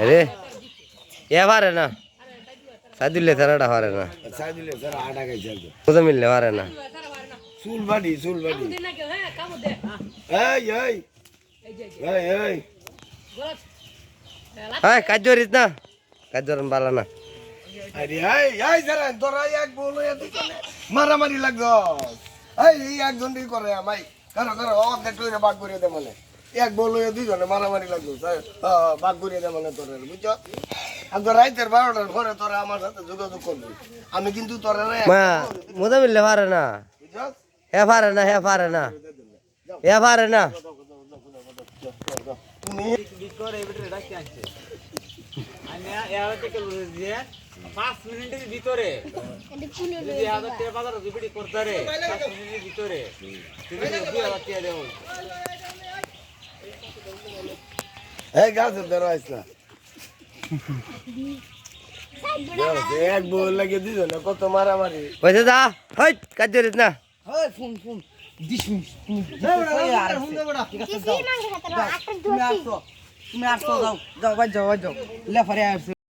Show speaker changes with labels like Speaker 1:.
Speaker 1: ಅರೆ ಯಾವಾರನ ಸಾದುಲ್ಲೆ ತರಡ ಹಾರನ
Speaker 2: ಸಾದುಲ್ಲೆ ಸರ ಆಡಾಗ ಇದ್ದ
Speaker 1: ಕುದಮಿಲ್ಲೆ ಹಾರನ
Speaker 2: ಸೂಲ್ body ಸೂಲ್ body ಏಯ್ ಏಯ್ ಏಯ್ ಏಯ್
Speaker 3: ಹಾಯ್
Speaker 1: ಕಾಜೋರ್ ಇದ್ನ ಕಾಜೋರನ್ ಬಾಲನ
Speaker 2: ಅರೆ ಏಯ್ ಏಯ್ ಸರ ದೊರ ಯಾಕೆ ಬೋಲು ಎದ್ದು ಮಾರಾಮಾರಿ ಲಗ್ದ ಏಯ್ ಈ ಯಾಕೆ ಜೊಂಡಿ ಕೊರೆ ಮೈ কারও কারও অর্ধেক লইরে বাঘ করিয়ে দে মানে। এক বল লইয়া দুইজনে মারামারি লাগল বাঘ করিয়ে দে মানে তোর বুঝছ? আগে রাইতের বারোটার পরে তোরা আমার সাথে যোগাযোগ করবি। আমি কিন্তু তোরা
Speaker 1: মোদাবিল্লে পারে না। হে পারে না হে পারে না। হে পারে না।
Speaker 2: তুমি
Speaker 4: পাঁচ মিনিটের ভিতরে
Speaker 5: যদি হাজার টাকা
Speaker 4: বাজার জুপিটি করতারে পাঁচ মিনিটের ভিতরে তুমি দুই হাজার টাকা দেবো
Speaker 2: এই গাছের দ্বারা আসলাম
Speaker 5: এক বউ
Speaker 2: লাগে দিল কত মারামারি
Speaker 1: পয়সা দা হই কাজ না
Speaker 6: મેં આઠસો જાઉં જવા જવા જાઉં. એટલે ફરી આવશે.